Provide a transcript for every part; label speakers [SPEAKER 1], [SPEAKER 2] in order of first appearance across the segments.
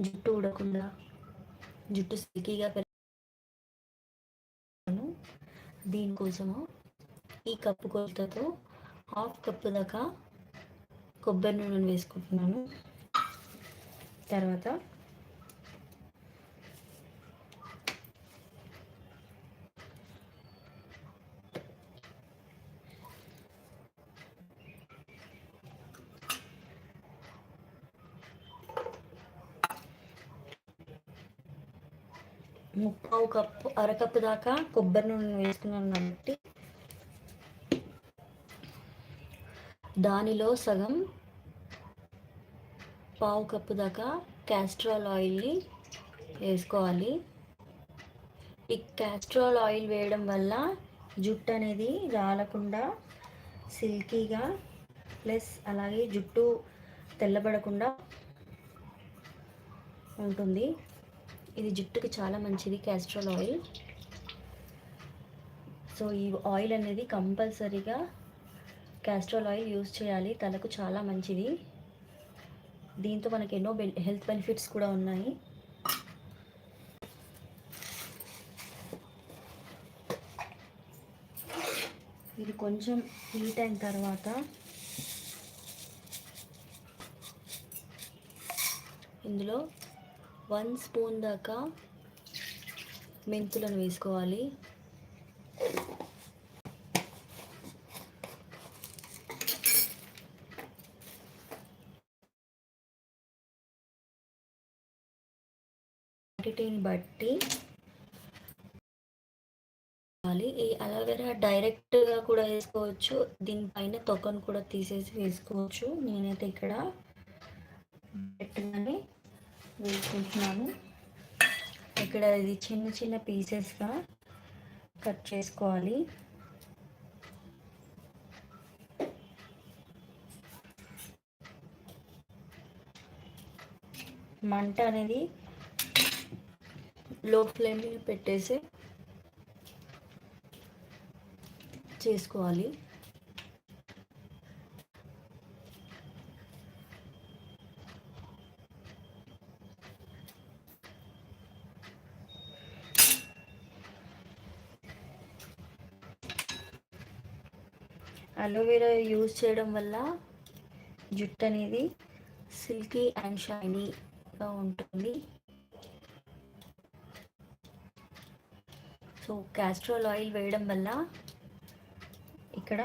[SPEAKER 1] జుట్టు ఊడకుండా జుట్టు సిల్కీగా పెరగను. దీనికోసము ఈ కప్పు కొలతతో హాఫ్ కప్పు దాకా కొబ్బరి నూనెను వేసుకుంటున్నాను. తర్వాత కప్పు అరకప్పు దాకా కొబ్బరి నూనె వేసుకున్నాను కాబట్టి దానిలో సగం పావు కప్పు దాకా క్యాస్ట్రాల్ ఆయిల్ని వేసుకోవాలి. ఈ క్యాస్ట్రాల్ ఆయిల్ వేయడం వల్ల జుట్టు అనేది రాలకుండా సిల్కీగా ప్లస్ అలాగే జుట్టు తెల్లబడకుండా ఉంటుంది. ఇది జుట్టుకి చాలా మంచిది క్యాస్ట్రోల్ ఆయిల్ సో ఈ ఆయిల్ అనేది కంపల్సరీగా క్యాస్ట్రాల్ ఆయిల్ యూస్ చేయాలి తలకు చాలా మంచిది. దీంతో మనకి ఎన్నో హెల్త్ బెనిఫిట్స్ కూడా ఉన్నాయి. ఇది కొంచెం హీట్ అయిన తర్వాత ఇందులో వన్ స్పూన్ దాకా మెంతులను వేసుకోవాలి. క్వాంటిటీని బట్టి ఈ అలోవెరా డైరెక్ట్గా కూడా వేసుకోవచ్చు. దీనిపైన తొక్కను కూడా తీసేసి వేసుకోవచ్చు. నేనైతే ఇక్కడ డైరెక్ట్గానే వేసుకుంటున్నాను. ఇక్కడ ఇది చిన్న చిన్న పీసెస్గా కట్ చేసుకోవాలి. మంట అనేది లో ఫ్లేమ్ పెట్టేసి చేసుకోవాలి. అలోవెరా యూజ్ చేయడం వల్ల జుట్టు అనేది సిల్కీ అండ్ షైనీగా ఉంటుంది. సో క్యాస్ట్రోల్ ఆయిల్ వేయడం వల్ల ఇక్కడ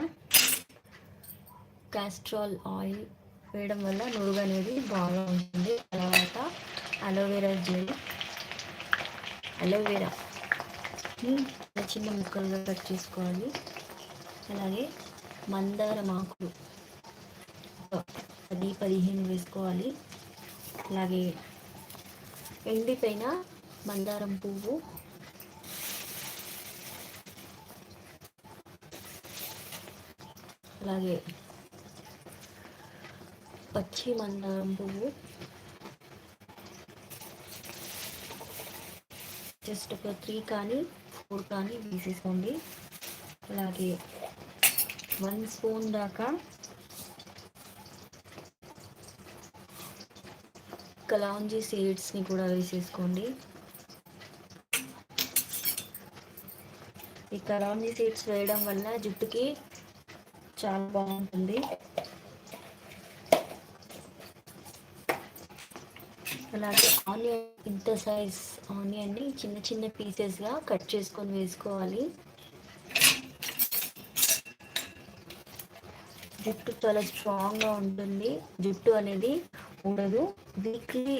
[SPEAKER 1] క్యాస్ట్రాల్ ఆయిల్ వేయడం వల్ల నురుగు అనేది బాగా ఉంటుంది. తర్వాత అలోవెరా జెల్. అలోవెరా చిన్న ముక్కలుగా కట్ చేసుకోవాలి. అలాగే మందారమాకులు. పది పదిహేను వేసుకోవాలి. అలాగే ఎండిపోయిన మందారం పువ్వు. అలాగే పచ్చి మందారం పువ్వు. జస్ట్ ఒక త్రీ కానీ ఫోర్ కానీ వేసేసుకోండి అలాగే వన్ స్పూన్ దాకా కలాంజీ సీడ్స్ని కూడా వేసేసుకోండి. ఈ కలాంజీ సీడ్స్ వేయడం వల్ల జుట్టుకి చాలా బాగుంటుంది. అలాగే ఆనియన్ ఇంత సైజ్ ఆనియన్ని చిన్న చిన్న పీసెస్గా కట్ చేసుకొని వేసుకోవాలి. జుట్టు చాలా స్ట్రాంగ్గా ఉంటుంది. జుట్టు అనేది ఉండదు. వీక్లీ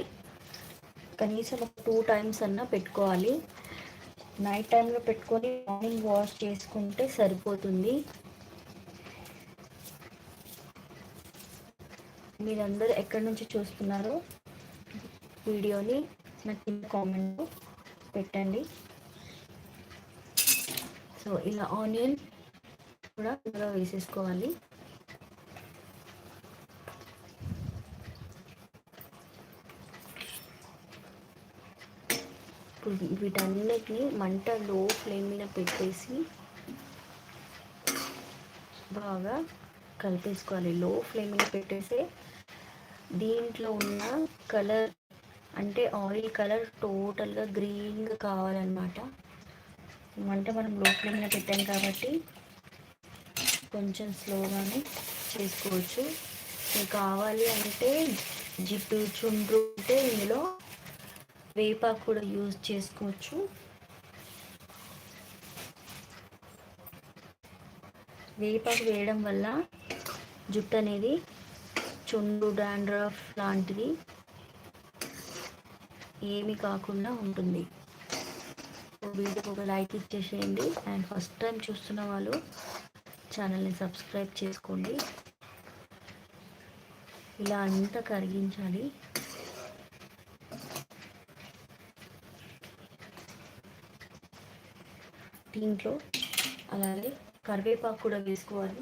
[SPEAKER 1] కనీసం ఒక టూ టైమ్స్ అన్నా పెట్టుకోవాలి. నైట్ టైంలో పెట్టుకొని మార్నింగ్ వాష్ చేసుకుంటే సరిపోతుంది. మీరందరూ ఎక్కడి నుంచి చూస్తున్నారో వీడియోని నాకు కింద కామెంట్ పెట్టండి. సో ఇలా ఆనియన్ కూడా వేసేసుకోవాలి. వీటన్నిటిని మంట లో ఫ్లేమ్ మీద పెట్టేసి బాగా కలిపేసుకోవాలి. లో ఫ్లేమ్ మీద పెట్టేసి దీంట్లో ఉన్న కలర్ అంటే ఆయిల్ కలర్ టోటల్గా గ్రీన్గా కావాలన్నమాట. అంటే మనం లో ఫ్లేమ్లో పెట్టాం కాబట్టి కొంచెం స్లోగానే చేసుకోవచ్చు. కావాలి అంటే జిడ్డు చుండ్రు ఉంటే ఇందులో వేపాకు కూడా యూజ్ చేసుకోవచ్చు. వేపాకు వేయడం వల్ల జుట్టు అనేది చుండు డాండ్రఫ్ లాంటిది ఏమి కాకుండా ఉంటుంది. వీడియోకి ఒక లైక్ ఇచ్చేసేయండి. అండ్ ఫస్ట్ టైం చూస్తున్న వాళ్ళు ఛానల్ని సబ్స్క్రైబ్ చేసుకోండి. ఇలా అంతా కరిగించాలి. దీంట్లో అలాగే కరివేపాకు కూడా వేసుకోవాలి.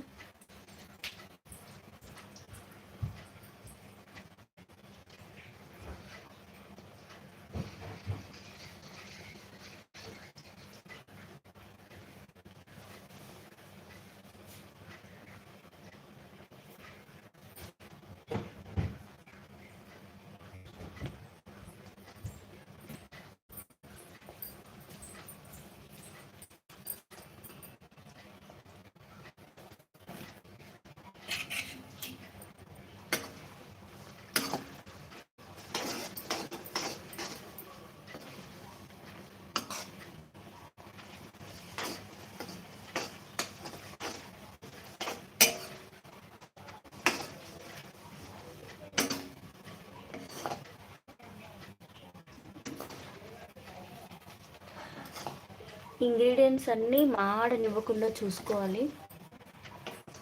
[SPEAKER 1] ఇంగ్రీడియంట్స్ అన్నీ మాడనివ్వకుండా చూసుకోవాలి.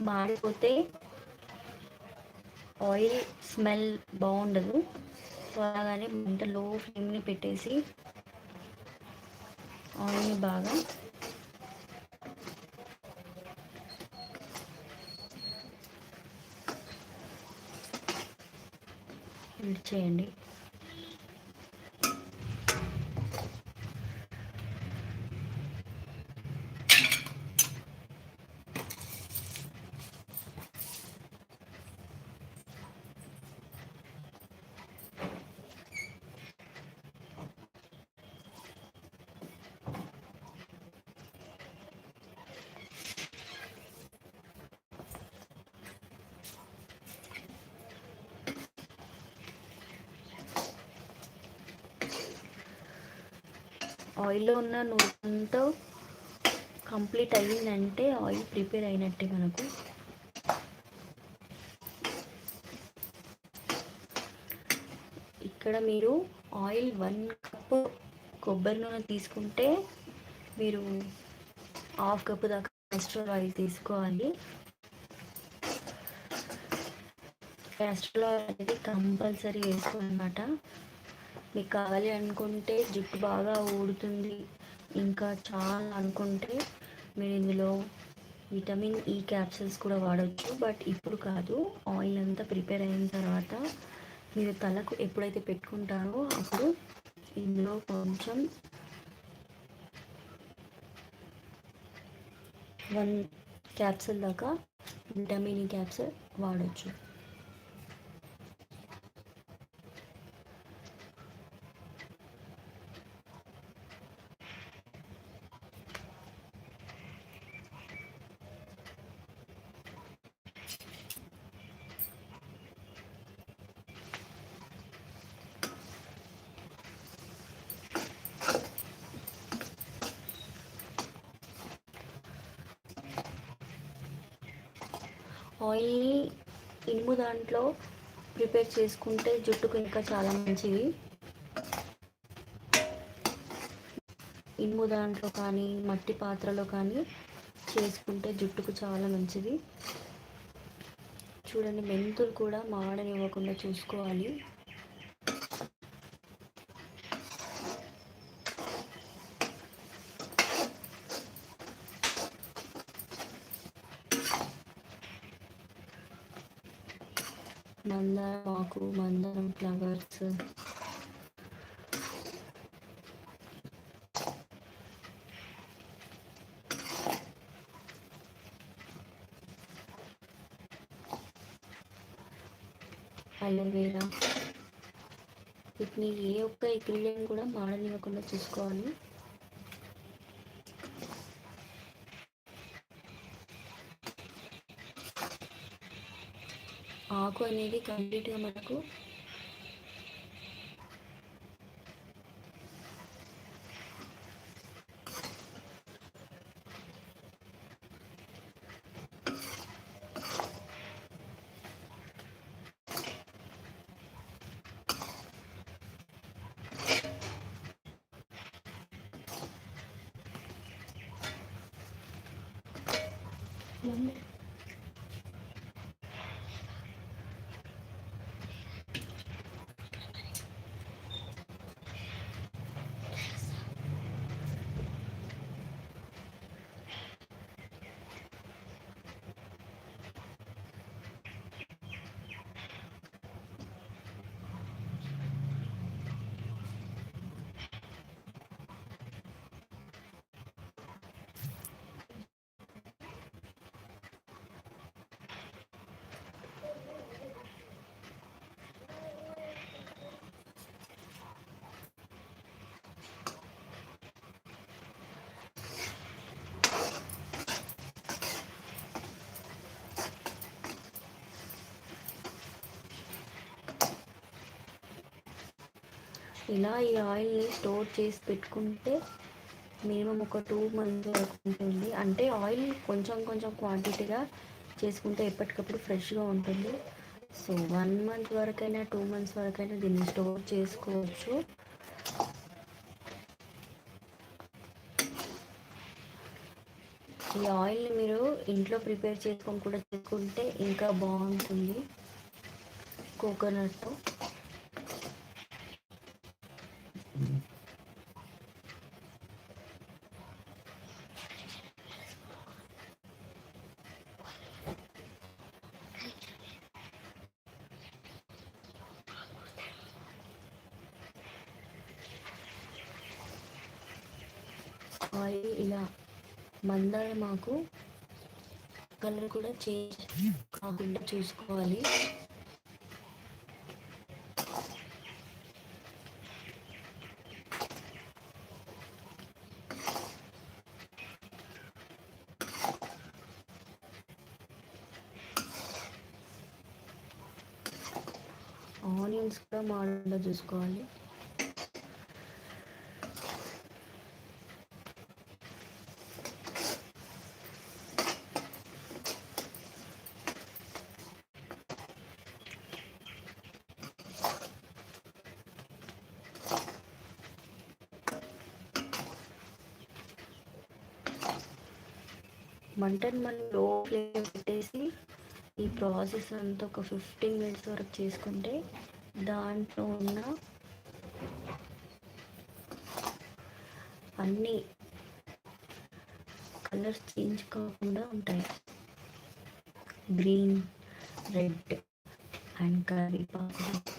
[SPEAKER 1] మాడిపోతే ఆయిల్ స్మెల్ బాగుండదు. అలాగానే మంట లో ఫ్లేమ్ని పెట్టేసి ఆయిల్ని బాగా చేయండి. ఆయిల్లో ఉన్న నూనెతో కంప్లీట్ అయ్యిందంటే ఆయిల్ ప్రిపేర్ అయినట్టే మనకు. ఇక్కడ మీరు ఆయిల్ వన్ కప్ కొబ్బరి నూనె తీసుకుంటే మీరు హాఫ్ కప్ దాకా క్యాస్ట్రోల్ ఆయిల్ తీసుకోవాలి. క్యాస్ట్రోల్ ఆయిల్ అనేది కంపల్సరీ వేసుకోవాలన్నమాట. మీకు కావాలి అనుకుంటే జుట్టు బాగా ఊడుతుంది. ఇంకా చాలా అనుకుంటే మీరు ఇందులో విటమిన్ ఈ క్యాప్సిల్స్ కూడా వాడచ్చు. బట్ ఇప్పుడు కాదు ఆయిల్ అంతా ప్రిపేర్ అయిన తర్వాత మీరు తలకు ఎప్పుడైతే పెట్టుకుంటారో అప్పుడు ఇందులో కొంచెం వన్ క్యాప్సిల్ దాకా విటమిన్ ఈ క్యాప్సిల్ వాడచ్చు. ఆయిల్ని ఇనుము దాంట్లో ప్రిపేర్ చేసుకుంటే జుట్టుకు ఇంకా చాలా మంచిది. ఇనుము దాంట్లో కానీ మట్టి పాత్రలో కానీ చేసుకుంటే జుట్టుకు చాలా మంచిది. చూడండి మెంతులు కూడా మాడనివ్వకుండా చూసుకోవాలి. మందారం ఆకు మందారం ఫ్లవర్స్ అలోవేరా వీటిని ఏ ఒక్క ఇంగ్రీడియంట్ కూడా మాడనివ్వకుండా చూసుకోవాలి. ఆకు అనేది కంప్లీట్గా మనకు ఇలా ఈ ఆయిల్ని స్టోర్ చేసి పెట్టుకుంటే మినిమం ఒక టూ మంత్స్ వరకు ఉంటుంది అంటే ఆయిల్ కొంచెం కొంచెం క్వాంటిటీగా చేసుకుంటే ఎప్పటికప్పుడు ఫ్రెష్గా ఉంటుంది. సో వన్ మంత్ వరకైనా టూ మంత్స్ వరకైనా దీన్ని స్టోర్ చేసుకోవచ్చు. ఈ ఆయిల్ని మీరు ఇంట్లో ప్రిపేర్ చేసుకొని కూడా చేసుకుంటే ఇంకా బాగుంటుంది. కోకోనట్తో ఆయిల్ ఇలా మందారమాకు కలర్ కూడా చేంజ్ కాకుండా చూసుకోవాలి. ఆనియన్స్ కూడా మాడకుండా చూసుకోవాలి. మంటను మనం లో ఫ్లేమ్ పెట్టేసి ఈ ప్రాసెస్ అంతా ఒక ఫిఫ్టీన్ మినిట్స్ వరకు చేసుకుంటే దాంట్లో ఉన్న అన్ని కలర్స్ చేంజ్ కాకుండా ఉంటాయి. గ్రీన్ రెడ్ అండ్ కరివేపాకు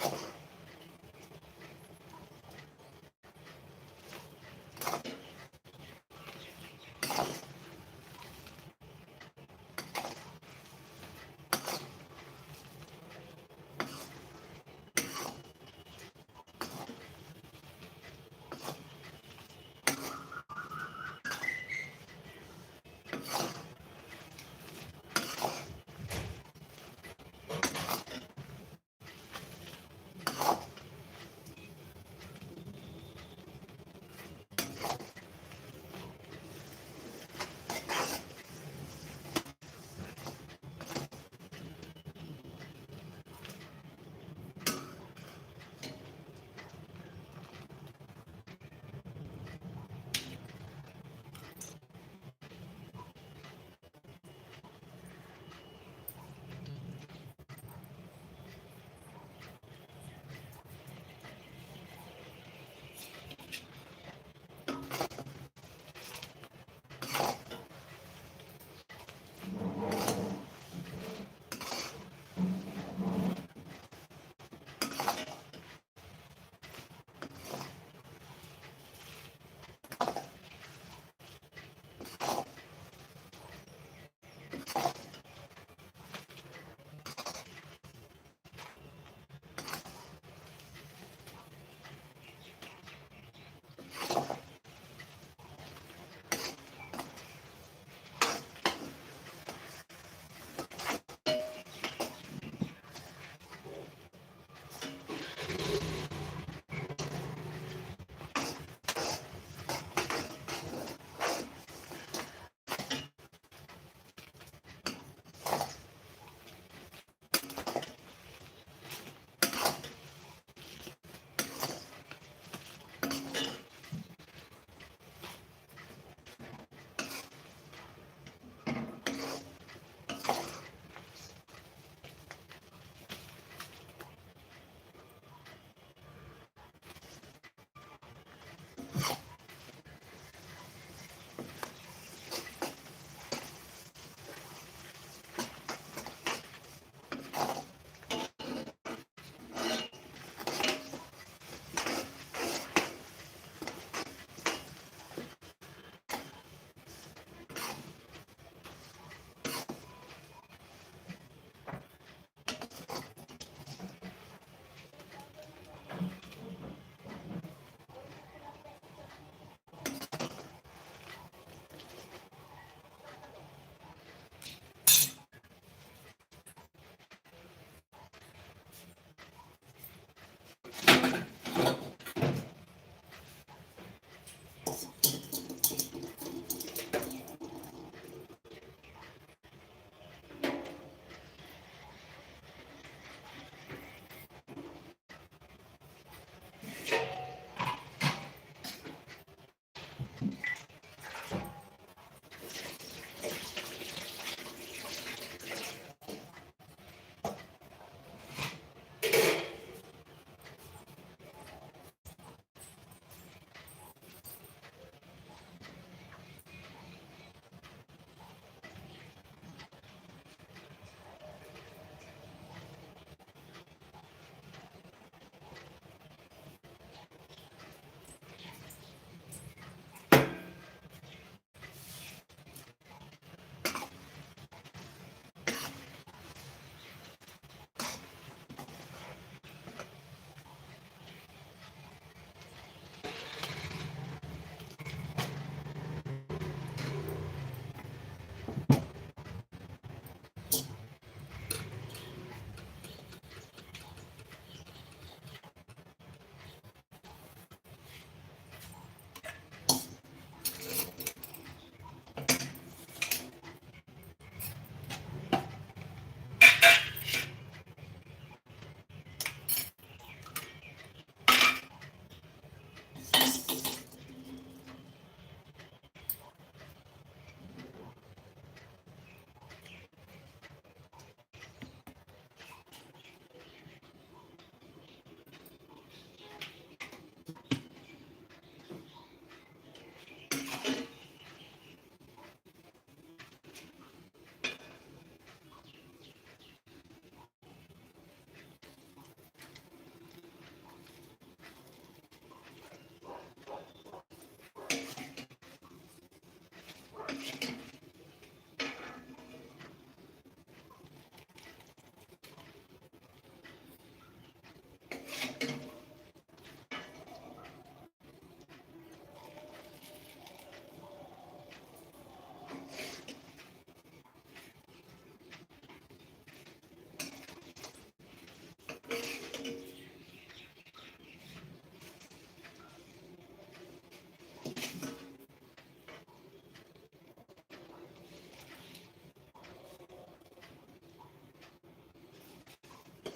[SPEAKER 1] Thank you.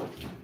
[SPEAKER 1] Thank you.